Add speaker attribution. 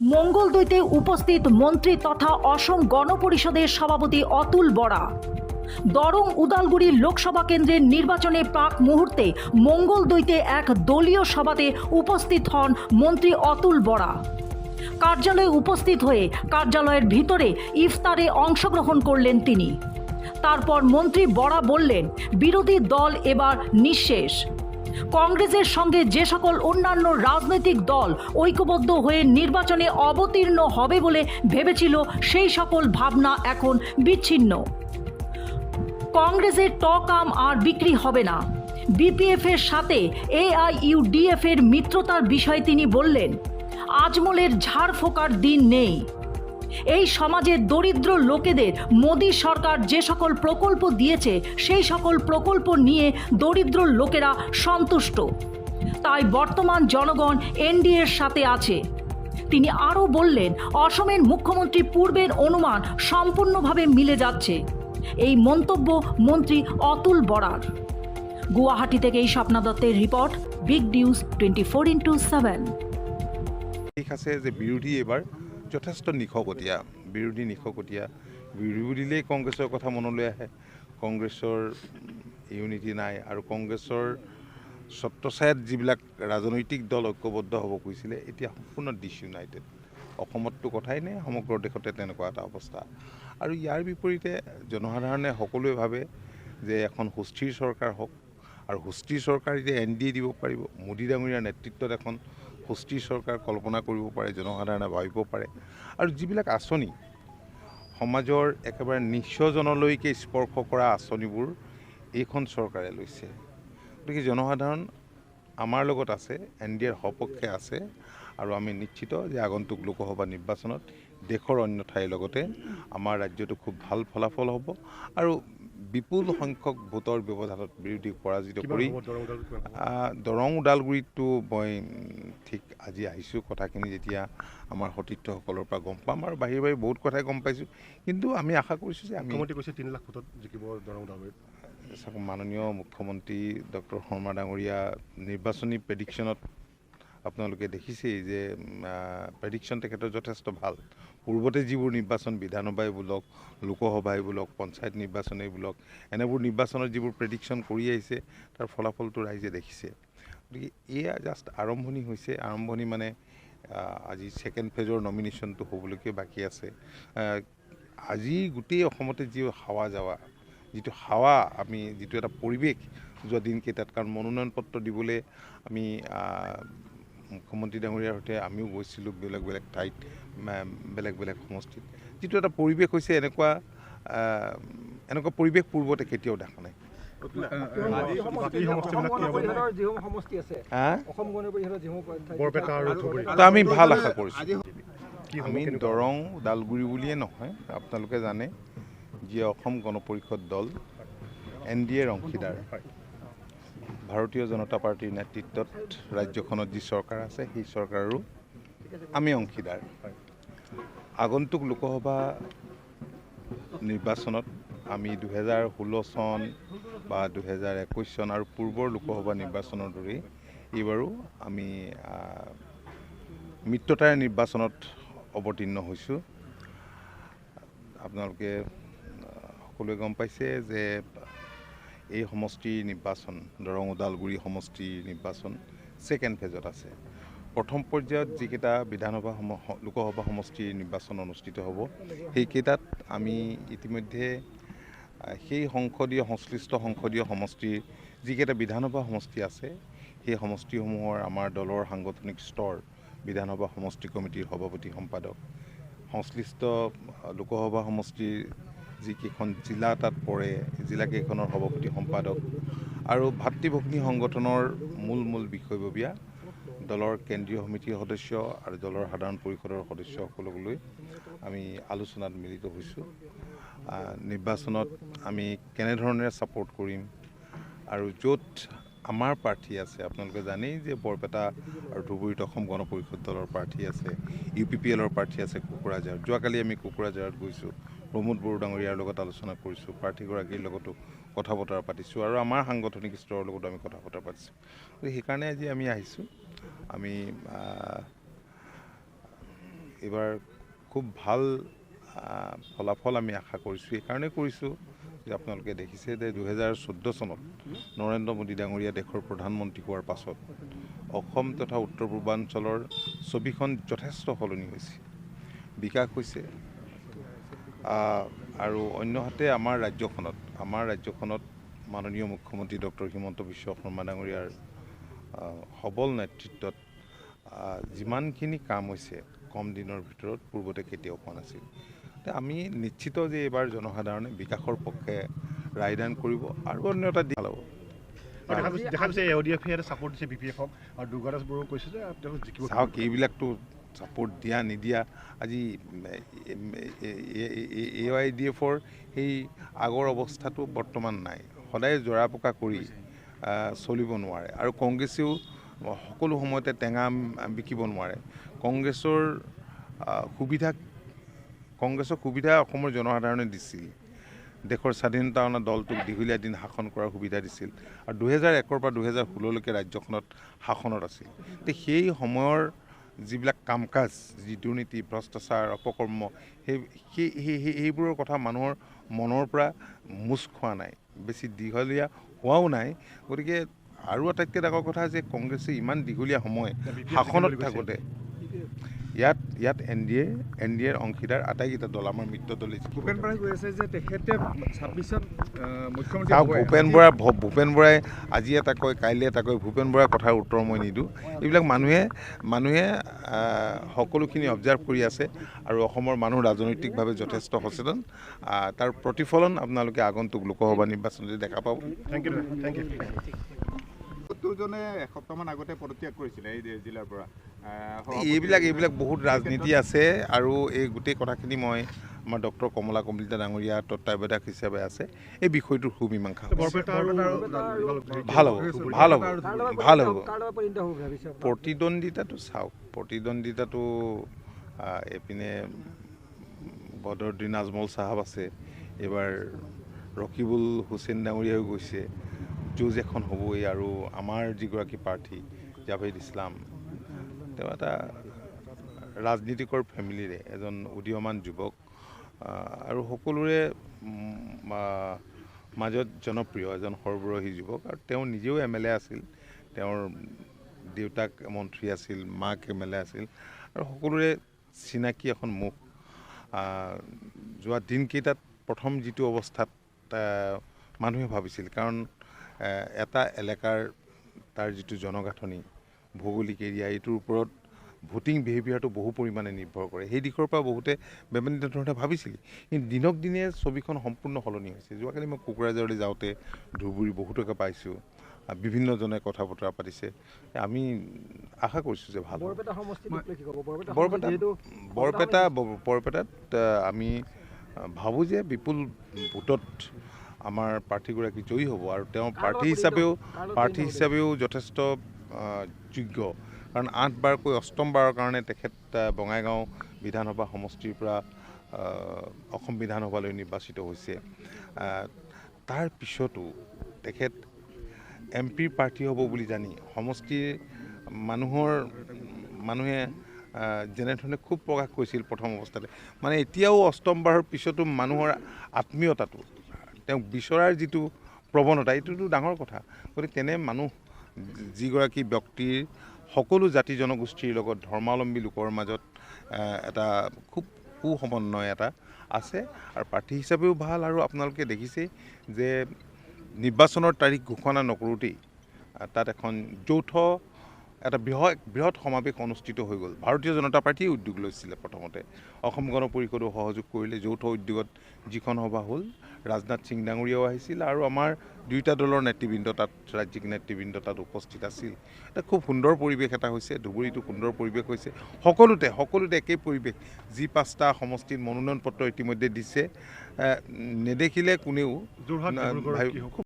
Speaker 1: মঙ্গলদৈতে উপস্থিত মন্ত্রী তথা অসম গণপরিষদের সভাপতি অতুল বরা। দরং উদালগুড়ি লোকসভা কেন্দ্রের নির্বাচনে প্রাক মুহূর্তে মঙ্গলদৈতে এক দলীয় সভাতে উপস্থিত হন মন্ত্রী অতুল বরা। কার্যালয়ে উপস্থিত হয়ে কার্যালয়ের ভিতরে ইফতারে অংশগ্রহণ করলেন তিনি। তারপর মন্ত্রী বরা বললেন, বিরোধী দল এবার নিঃশেষ। কংগ্রেসের সঙ্গে যে সকল অন্যান্য রাজনৈতিক দল ঐক্যবদ্ধ হয়ে নির্বাচনে অবতীর্ণ হবে বলে ভেবেছিল, সেই সকল ভাবনা এখন বিচ্ছিন্ন। কংগ্রেসের টকাম আর বিক্রি হবে না। বিপিএফ এর সাথে এআইইউডিএফ এর মিত্রতার বিষয়ে তিনি বললেন, আজমলের ঝাড় ফোকার দিন নেই। এই সমাজের দরিদ্র লোকেদের মোদী সরকার যে সকল প্রকল্প দিয়েছে, সেই সকল প্রকল্প নিয়ে দরিদ্র লোকেরা সন্তুষ্ট। তাই বর্তমান জনগণ এনডিএর সাথে আছে। তিনি আরও বললেন, অসমের মুখ্যমন্ত্রী পূর্বের অনুমান সম্পূর্ণভাবে মিলে যাচ্ছে। এই মন্তব্য মন্ত্রী অতুল বরার। গুয়াহাটি থেকে এই স্বপ্না দত্তের report, big news twenty four into seven.
Speaker 2: ঠিক আছে যে বিৰোধী এইবাৰ যথেষ্ট নিশকতীয়া বিৰোধী নিশকতীয়া বিৰোধী বুলিলেই কংগ্ৰেছৰ কথা মনলৈ আহে। কংগ্ৰেছৰ ইউনিটি নাই আৰু কংগ্ৰেছৰ ছত্ৰছায়াত যিবিলাক ৰাজনৈতিক দল ঐক্যবদ্ধ হ'ব খুজিছিলে এতিয়া সম্পূৰ্ণ ডিছইউনাইটেড। অসমততো কথাই নাই সমগ্ৰ দেশতে তেনেকুৱা এটা অৱস্থা। আৰু ইয়াৰ বিপৰীতে জনসাধাৰণে সকলোৱে ভাবে যে এখন সুস্থিৰ চৰকাৰ হওক আৰু সুস্থিৰ চৰকাৰ এতিয়া এন ডি এ দিব পাৰিব। মোদী ডাঙৰীয়াৰ নেতৃত্বত এখন সুস্থিৰ চৰকাৰ কল্পনা কৰিব পাৰে জনসাধাৰণে ভাবিব পাৰে। আৰু যিবিলাক আঁচনি সমাজৰ একেবাৰে নিঃস্বজনলৈকে স্পৰ্শ কৰা আঁচনিবোৰ এইখন চৰকাৰে লৈছে। গতিকে জনসাধাৰণ আমাৰ লগত আছে এন ডি এৰ সপক্ষে আছে আৰু আমি নিশ্চিত যে আগন্তুক লোকসভা নিৰ্বাচনত দেশৰ অন্য ঠাইৰ লগতে আমাৰ ৰাজ্যটো খুব ভাল ফলাফল হ'ব। আৰু বিপুল সংখ্যক ভোটৰ ব্যৱধানত বিৰোধীক পৰাজিত কৰি দৰং ওদালগুৰিততো মই ঠিক আজি আহিছোঁ। কথাখিনি যেতিয়া আমাৰ সতীৰ্থসকলৰ পৰা গম পাম আৰু বাহিৰে বাহিৰে বহুত কথাই গম পাইছোঁ। কিন্তু আমি আশা কৰিছোঁ যে আমি
Speaker 3: কৈছে তিনি লাখ ভোটত জিকিব দৰং ওদালগুৰিত।
Speaker 2: চাওক মাননীয় মুখ্যমন্ত্ৰী ডক্টৰ শৰ্মা ডাঙৰীয়া নিৰ্বাচনী প্ৰেডিকশ্যনত আপোনালোকে দেখিছেই যে প্ৰেডিকশ্যন তেখেতৰ যথেষ্ট ভাল। পূৰ্বতে যিবোৰ নিৰ্বাচন বিধানসভাই বোলক লোকসভাই বোলক পঞ্চায়ত নিৰ্বাচনেই বোলক এনেবোৰ নিৰ্বাচনত যিবোৰ প্ৰেডিকশ্যন কৰি আহিছে তাৰ ফলাফলটো ৰাইজে দেখিছে। গতিকে এয়া জাষ্ট আৰম্ভণি হৈছে। আৰম্ভণি মানে আজি ছেকেণ্ড ফেজৰ নমিনেশ্যনটো হ'বলৈকে বাকী আছে। আজি গোটেই অসমতে যি হাৱা যাৱা যিটো হাৱা আমি যিটো এটা পৰিৱেশ যোৱা দিনকেইটাত কাৰণ মনোনয়ন পত্ৰ দিবলৈ আমি মুখ্যমন্ত্ৰী ডাঙৰীয়াৰ সৈতে আমিও গৈছিলোঁ বেলেগ বেলেগ ঠাইত বেলেগ বেলেগ সমষ্টিত যিটো এটা পৰিৱেশ হৈছে এনেকুৱা এনেকুৱা পৰিৱেশ পূৰ্বতে কেতিয়াও দেখা নাই আমি ভাল আশা কৰিছোঁ আমি? দৰং ওদালগুৰি বুলিয়ে নহয় আপোনালোকে জানে যি অসম গণ পৰিষদ দল এন ডি এৰ অংশীদাৰ। ভাৰতীয় জনতা পাৰ্টীৰ নেতৃত্বত ৰাজ্যখনত যি চৰকাৰ আছে সেই চৰকাৰৰো আমি অংশীদাৰ। আগন্তুক লোকসভা নিৰ্বাচনত আমি দুহেজাৰ ষোল্ল চন বা দুহেজাৰ একৈছ চন আৰু পূৰ্বৰ লোকসভা নিৰ্বাচনৰ দৰেই এইবাৰো আমি মিত্ৰতাৰে নিৰ্বাচনত অৱতীৰ্ণ হৈছোঁ আপোনালোকে সকলোৱে গম পাইছে যে এই সমষ্টিৰ নিৰ্বাচন দৰং ওদালগুৰি সমষ্টিৰ নিৰ্বাচন ছেকেণ্ড ফেজত আছে। প্ৰথম পৰ্যায়ত যিকেইটা বিধানসভা লোকসভা সমষ্টিৰ নিৰ্বাচন অনুষ্ঠিত হ'ব সেইকেইটাত আমি ইতিমধ্যে সেই সংসদীয় সংশ্লিষ্ট সংসদীয় সমষ্টিৰ যিকেইটা বিধানসভা সমষ্টি আছে সেই সমষ্টিসমূহৰ আমাৰ দলৰ সাংগঠনিক স্তৰ বিধানসভা সমষ্টি কমিটিৰ সভাপতি সম্পাদক সংশ্লিষ্ট লোকসভা সমষ্টিৰ যিকেইখন জিলা তাত পৰে জিলাকেইখনৰ সভাপতি সম্পাদক আৰু ভাতৃভগ্নী সংগঠনৰ মূল মূল বিষয়ববীয়া দলৰ কেন্দ্ৰীয় সমিতিৰ সদস্য আৰু দলৰ সাধাৰণ পৰিষদৰ সদস্যসকলক লৈ আমি আলোচনাত মিলিত হৈছোঁ। নিৰ্বাচনত আমি কেনেধৰণেৰে ছাপোৰ্ট কৰিম আৰু য'ত আমাৰ প্ৰাৰ্থী আছে আপোনালোকে জানেই যে বৰপেটা আৰু ধুবুৰীত অসম গণ পৰিষদ দলৰ প্ৰাৰ্থী আছে ইউ পি পি এলৰ প্ৰাৰ্থী আছে কোকৰাঝাৰত যোৱাকালি আমি কোকৰাঝাৰত গৈছোঁ। প্ৰমোদ বড়ো ডাঙৰীয়াৰ লগত আলোচনা কৰিছোঁ প্ৰাৰ্থীগৰাকীৰ লগতো কথা বতৰা পাতিছোঁ আৰু আমাৰ সাংগঠনিক স্তৰৰ লগতো আমি কথা বতৰা পাতিছোঁ। গতিকে সেইকাৰণে আজি আমি আহিছোঁ। আমি এইবাৰ খুব ভাল ফলাফল আমি আশা কৰিছোঁ। এইকাৰণে কৰিছোঁ যে আপোনালোকে দেখিছে যে দুহেজাৰ চৈধ্য চনত নৰেন্দ্ৰ মোদী ডাঙৰীয়া দেশৰ প্ৰধানমন্ত্ৰী হোৱাৰ পাছত অসম তথা উত্তৰ পূৰ্বাঞ্চলৰ ছবিখন যথেষ্ট সলনি হৈছে। বিকাশ হৈছে। আৰু অন্যহাতে আমাৰ ৰাজ্যখনত আমাৰ ৰাজ্যখনত মাননীয় মুখ্যমন্ত্ৰী ডক্টৰ হিমন্ত বিশ্ব শৰ্মা ডাঙৰীয়াৰ সবল নেতৃত্বত যিমানখিনি কাম হৈছে কম দিনৰ ভিতৰত পূৰ্বতে কেতিয়াও হোৱা নাছিল। আমি নিশ্চিত যে এইবাৰ জনসাধাৰণে বিকাশৰ পক্ষে ৰায়দান কৰিব আৰু অন্য এটা দিশ ভাল হ'ব
Speaker 3: দেখা গৈছে এ ডি এফে ছাপৰ্ট দিছে বি পি এফক আৰু দুৰ্গা দাস বড়োও কৈছে যে
Speaker 2: চাওক এইবিলাকতো ছাপৰ্ট দিয়া নিদিয়া আজি এ আই ডি এফৰ সেই আগৰ অৱস্থাটো বৰ্তমান নাই। সদায় জৰা পকা কৰি চলিব নোৱাৰে। আৰু কংগ্ৰেছেও সকলো সময়তে টেঙা বিকিব নোৱাৰে। কংগ্ৰেছৰ সুবিধা কংগ্ৰেছক সুবিধা অসমৰ জনসাধাৰণে দিছিল। দেশৰ স্বাধীনতা অনা দলটোক দীঘলীয়া দিন শাসন কৰাৰ সুবিধা দিছিল। আৰু দুহেজাৰ একৰ পৰা দুহেজাৰ ষোল্ললৈকে ৰাজ্যখনত শাসনত আছিল। তে সেই সময়ৰ যিবিলাক কাম কাজ যি দুৰ্নীতি ভ্ৰষ্টাচাৰ অপকৰ্ম সেই সেই সেই- সেই- সেইবোৰৰ কথা মানুহৰ মনৰ পৰা মোচ খোৱা নাই। বেছি দীঘলীয়া হোৱাও নাই। গতিকে আৰু আটাইতকৈ ডাঙৰ কথা যে কংগ্ৰেছে ইমান দীঘলীয়া সময় শাসনত থাকোঁতে ইয়াত ইয়াত N D A N D এৰ অংশীদাৰ আটাইকেইটা দল আমাৰ মিত্ৰ দলে জিকিব।
Speaker 4: ভূপেন বৰাই কৈ আছে যে তেখেতে ছাব্বিছত মুখ্যমন্ত্ৰী।
Speaker 2: ভূপেন বৰা ভূপেন বৰাই আজি এটা কয় কাইলৈ এটা কয় ভূপেন বৰাৰ কথাৰ উত্তৰ মই নিদিওঁ এইবিলাক মানুহে মানুহে সকলোখিনি অবজাৰ্ভ কৰি আছে আৰু অসমৰ মানুহ ৰাজনৈতিকভাৱে যথেষ্ট সচেতন তাৰ প্ৰতিফলন আপোনালোকে আগন্তুক লোকসভা নিৰ্বাচনতে দেখা পাব
Speaker 3: থেংক ইউ থেংক ইউ
Speaker 5: এসপ্তাহমান আগতে পদত্যাগ কৰিছিলে এই জিলাৰ পৰা।
Speaker 2: এইবিলাক এইবিলাক বহুত ৰাজনীতি আছে আৰু এই গোটেই কথাখিনি মই আমাৰ ডক্টৰ কমলা কমলিতা ডাঙৰীয়া তত্ত্বাৱধায়ক হিচাপে আছে। এই বিষয়টোৰ সুমীমাংসা ভাল হ'ব ভাল হ'ব ভাল হ'ব? প্ৰতিদ্বন্দ্বিতাটো চাওক প্ৰতিদ্বন্দ্বিতাটো এইপিনে বদৰুদ্দিন আজমল চাহাব আছে এইবাৰ ৰকিবুল হুছেইন ডাঙৰীয়াও গৈছে। যুঁজ এখন হ'বই আৰু আমাৰ যিগৰাকী প্ৰাৰ্থী জাভেদ ইছলাম তেওঁ এটা ৰাজনীতিকৰ ফেমিলিৰে এজন উদীয়মান যুৱক আৰু সকলোৰে মাজত জনপ্ৰিয় এজন সৰ্বৰহী যুৱক আৰু তেওঁ নিজেও এম এল এ আছিল তেওঁৰ দেউতাক মন্ত্ৰী আছিল মাক এম এল এ আছিল আৰু সকলোৰে চিনাকি এখন মুখ। যোৱা দিনকেইটাত প্ৰথম যিটো অৱস্থাত মানুহে ভাবিছিল কাৰণ এটা এলেকাৰ তাৰ যিটো জনগাঁথনি ভৌগোলিক এৰিয়া এইটোৰ ওপৰত ভোটিং বিহেভিয়াৰটো বহু পৰিমাণে নিৰ্ভৰ কৰে। সেই দিশৰ পৰা বহুতে বেমানিত ধৰণে ভাবিছিল। কিন্তু দিনক দিনে ছবিখন সম্পূৰ্ণ সলনি হৈছে। যোৱাকালি মই কোকৰাঝাৰলৈ যাওঁতে ধুবুৰী বহুতকে পাইছোঁ। বিভিন্নজনে কথা বতৰা পাতিছে। আমি আশা কৰিছোঁ যে ভাল।
Speaker 4: বৰপেটা বৰপেটা
Speaker 2: বৰপেটাত আমি ভাবোঁ যে বিপুল ভোটত আমাৰ প্ৰাৰ্থীগৰাকী জয়ী হ'ব আৰু তেওঁ প্ৰাৰ্থী হিচাপেও প্ৰাৰ্থী? হিচাপেও যথেষ্ট যোগ্য। কাৰণ আঠবাৰকৈ অষ্টমবাৰৰ কাৰণে তেখেত বঙাইগাঁও বিধানসভা সমষ্টিৰ পৰা অসম বিধানসভালৈ নিৰ্বাচিত হৈছে। তাৰ পিছতো তেখেত এম পিৰ প্ৰাৰ্থী হ'ব বুলি জানি সমষ্টিৰ মানুহৰ মানুহে যেনেধৰণে খুব প্ৰকাশ কৰিছিল প্ৰথম অৱস্থাতে। মানে এতিয়াও অষ্টমবাৰৰ পিছতো মানুহৰ আত্মীয়তাটো তেওঁক বিচৰাৰ যিটো প্ৰৱণতা এইটোতো ডাঙৰ কথা। গতিকে তেনে মানুহ যিগৰাকী ব্যক্তিৰ সকলো জাতি জনগোষ্ঠীৰ লগত ধৰ্মাৱলম্বী লোকৰ মাজত এটা খুব সুসমন্বয় এটা আছে। আৰু প্ৰাৰ্থী হিচাপেও ভাল আৰু আপোনালোকে দেখিছেই যে নিৰ্বাচনৰ তাৰিখ ঘোষণা নকৰোঁতেই তাত এখন যৌথ এটা বৃহৎ বৃহৎ সমাৱেশ অনুষ্ঠিত হৈ গ'ল। ভাৰতীয় জনতা পাৰ্টীয়ে উদ্যোগ লৈছিলে প্ৰথমতে। অসম গণ পৰিষদেও সহযোগ কৰিলে। যৌথ উদ্যোগত যিখন সভা হ'ল ৰাজনাথ সিং ডাঙৰীয়াও আহিছিল আৰু আমাৰ দুয়োটা দলৰ নেতৃবৃন্দ তাত ৰাজ্যিক নেতৃবৃন্দ তাত উপস্থিত আছিল। এটা খুব সুন্দৰ পৰিৱেশ এটা হৈছে। ধুবুৰীটো সুন্দৰ পৰিৱেশ হৈছে। সকলোতে সকলোতে একেই পৰিৱেশ। যি পাঁচটা সমষ্টিত মনোনয়ন পত্ৰ ইতিমধ্যে দিছে নেদেখিলে কোনেও